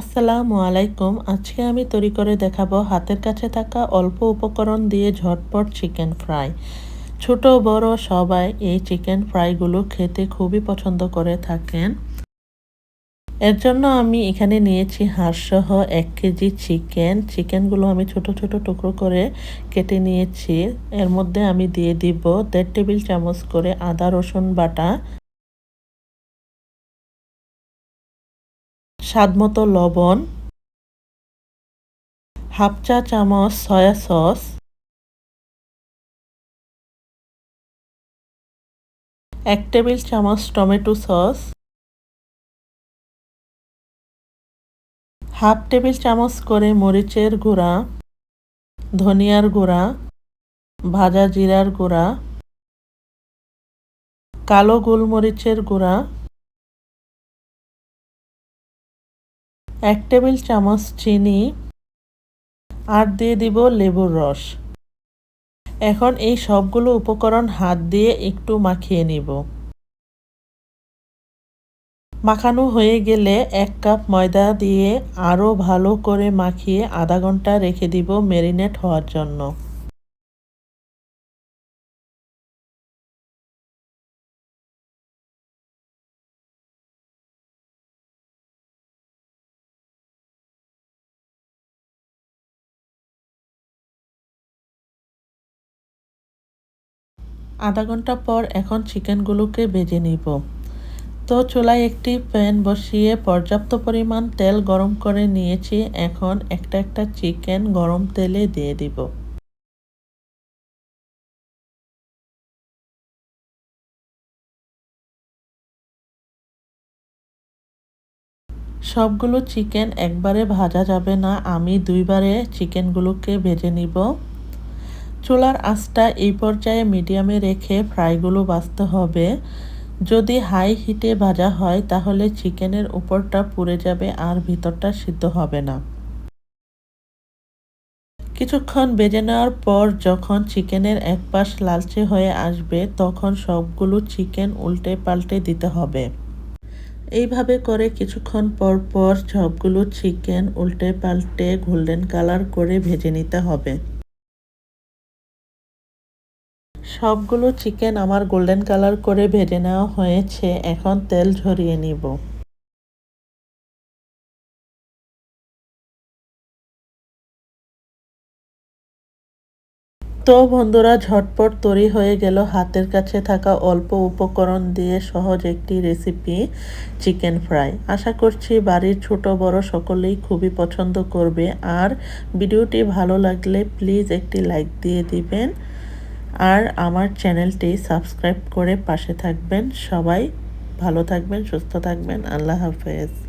আসসালামু আলাইকুম। আজকে আমি তৈরি করে দেখাবো হাতের কাছে থাকা অল্প উপকরণ দিয়ে ঝটপট চিকেন ফ্রাই। ছোট, বড় সবাই এই চিকেন ফ্রাইগুলো খেতে খুবই পছন্দ করে থাকেন। এর জন্য আমি এখানে নিয়েছি হাঁসসহ এক কেজি চিকেন। চিকেনগুলো আমি ছোট ছোট টুকরো করে কেটে নিয়েছি। এর মধ্যে আমি দিয়ে দিব দেড় টেবিল চামচ করে আদা, রসুন বাটা। স্বাদমতো লবণ, হাফ চা চামচ সয়া সস, এক টেবিল চামচ টমেটো সস, হাফ টেবিল চামচ করে মরিচের গুঁড়া, ধনিয়ার গুঁড়া, ভাজা জিরার গুঁড়া, কালো গোলমরিচের গুঁড়া এক টেবিল চামচ চিনি, আর দিয়ে দিব লেবুর রস। এখন এই সবগুলো উপকরণ হাত দিয়ে একটু মাখিয়ে নিব। মাখানো হয়ে গেলে এক কাপ ময়দা দিয়ে আরও ভালো করে মাখিয়ে আধা ঘণ্টা রেখে দিব মেরিনেট হওয়ার জন্য। আধা ঘণ্টা পর এখন চিকেনগুলোকে ভেজে নিব। তো চুলায় একটি প্যান বসিয়ে পর্যাপ্ত পরিমাণ তেল গরম করে নিয়েছি। এখন একটা একটা চিকেন গরম তেলে দিয়ে দিব। সবগুলো চিকেন একবারে ভাজা যাবে না। আমি দুইবারে চিকেনগুলোকে ভেজে নিব। চুলার আঁচটা এই পর্যায়ে মিডিয়ামে রেখে ফ্রাইগুলো বাঁচতে হবে। যদি হাই হিটে ভাজা হয়, তাহলে চিকেনের উপরটা পুড়ে যাবে আর ভিতরটা সিদ্ধ হবে না। কিছুক্ষণ বেজে নেওয়ার পর যখন চিকেনের এক পাশ লালচে হয়ে আসবে, তখন সবগুলো চিকেন উল্টে পাল্টে দিতে হবে। এইভাবে করে কিছুক্ষণ পর পর সবগুলো চিকেন উল্টে পাল্টে গোল্ডেন কালার করে ভেজে নিতে হবে। সবগুলো চিকেন আমার গোল্ডেন কালার করে ভেজে নেওয়া হয়েছে। এখন তেল ঝরিয়ে নিব। তো বন্ধুরা, ঝটপট তৈরি হয়ে গেল হাতের কাছে থাকা অল্প উপকরণ দিয়ে সহজ একটি রেসিপি, চিকেন ফ্রাই। আশা করছি বাড়ির ছোট বড় সকলেই খুবই পছন্দ করবে। আর ভিডিওটি ভালো লাগলে প্লিজ একটি লাইক দিয়ে দিবেন। আর আমার চ্যানেলটি সাবস্ক্রাইব করে পাশে থাকবেন। সবাই ভালো থাকবেন সুস্থ থাকবেন। আল্লাহ হাফেজ।